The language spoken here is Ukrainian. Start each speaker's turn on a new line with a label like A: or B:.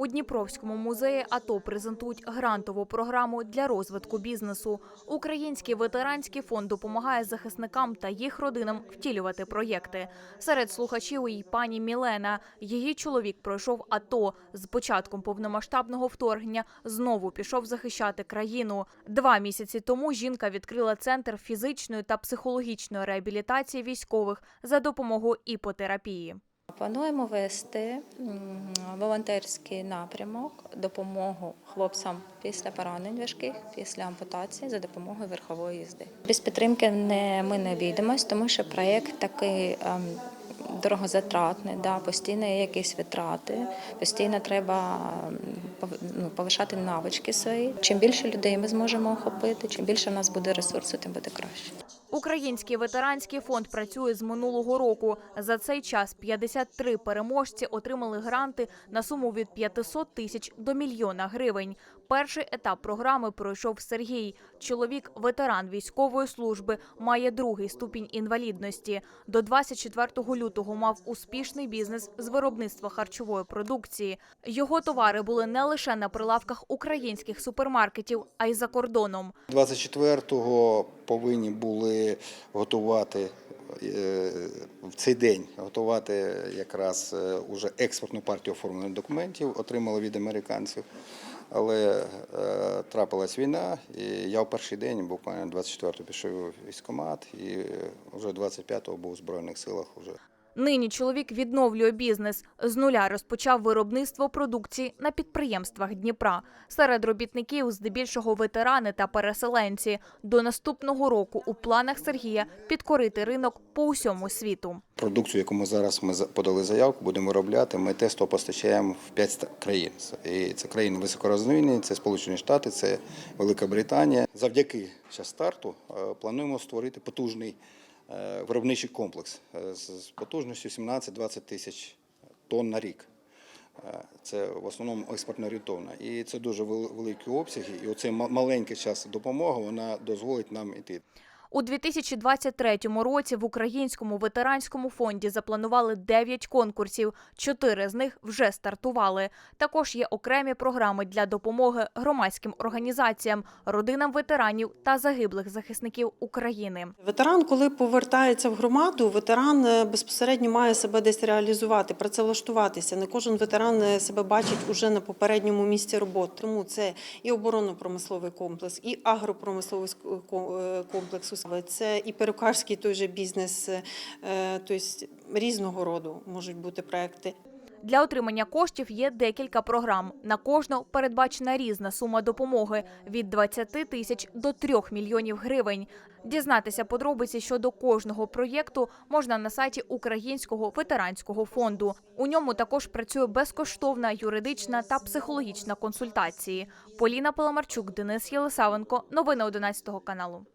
A: У Дніпровському музеї АТО презентують грантову програму для розвитку бізнесу. Український ветеранський фонд допомагає захисникам та їх родинам втілювати проєкти. Серед слухачів і пані Мілена. Її чоловік пройшов АТО. З початком повномасштабного вторгнення знову пішов захищати країну. Два місяці тому жінка відкрила центр фізичної та психологічної реабілітації військових за допомогою іпотерапії.
B: Плануємо вести волонтерський напрямок, допомогу хлопцям після поранень важких, після ампутації за допомогою верхової їзди. Без підтримки не, ми не обійдемось, тому що проєкт такий ем, дорогозатратний, да, постійно є якісь витрати, постійно треба ем, ну, повишати навички свої. Чим більше людей ми зможемо охопити, чим більше в нас буде ресурсу, тим буде краще.
A: Український ветеранський фонд працює з минулого року. За цей час 53 переможці отримали гранти на суму від 500 тисяч до мільйона гривень. Перший етап програми пройшов Сергій. Чоловік, ветеран військової служби, має другий ступінь інвалідності. До 24 лютого мав успішний бізнес з виробництва харчової продукції. Його товари були не лише на прилавках українських супермаркетів, а й за кордоном.
C: 24-го повинні були готувати е, в цей день готувати якраз е, уже експортну партію оформлених документів, отримали від американців. Але е, трапилась війна, і я в перший день, буквально 24-го пішов військкомат, і е, вже 25-го був у Збройних силах. Уже.
A: Нині чоловік відновлює бізнес. З нуля розпочав виробництво продукції на підприємствах Дніпра. Серед робітників здебільшого ветерани та переселенці. До наступного року у планах Сергія підкорити ринок по усьому світу.
C: Продукцію, яку ми зараз ми подали заявку, будемо виробляти. Ми тестово постачаємо в 5 країн. І це країни високорозвинені, це Сполучені Штати, це Велика Британія. Завдяки старту е, плануємо створити потужний виробничий комплекс е, з з потужністю 17-20 тисяч тонн на рік. Е, Це в основному експортно орієнтовно. І це дуже великі обсяги. І оцей маленький час допомоги вона дозволить нам іти.
A: У 2023 році в Українському ветеранському фонді запланували 9 конкурсів. Чотири з них вже стартували. Також є окремі програми для допомоги громадським організаціям, родинам ветеранів та загиблих захисників України.
D: Ветеран, коли повертається в громаду, ветеран е, безпосередньо має себе десь реалізувати, працевлаштуватися. Не кожен ветеран е, себе бачить уже на попередньому місці роботи. Тому це і оборонно-промисловий комплекс, і агропромисловий е, комплекс, це і перукарський той же бізнес, е, тобто різного роду можуть бути проекти.
A: Для отримання коштів є декілька програм. На кожну передбачена різна сума допомоги від 20 тисяч до 3 мільйонів гривень. Дізнатися подробиці щодо кожного проєкту можна на сайті Українського ветеранського фонду. У ньому також працює безкоштовна юридична та психологічна консультації. Поліна Паламарчук, Денис Єлисавенко. Новини 11 каналу.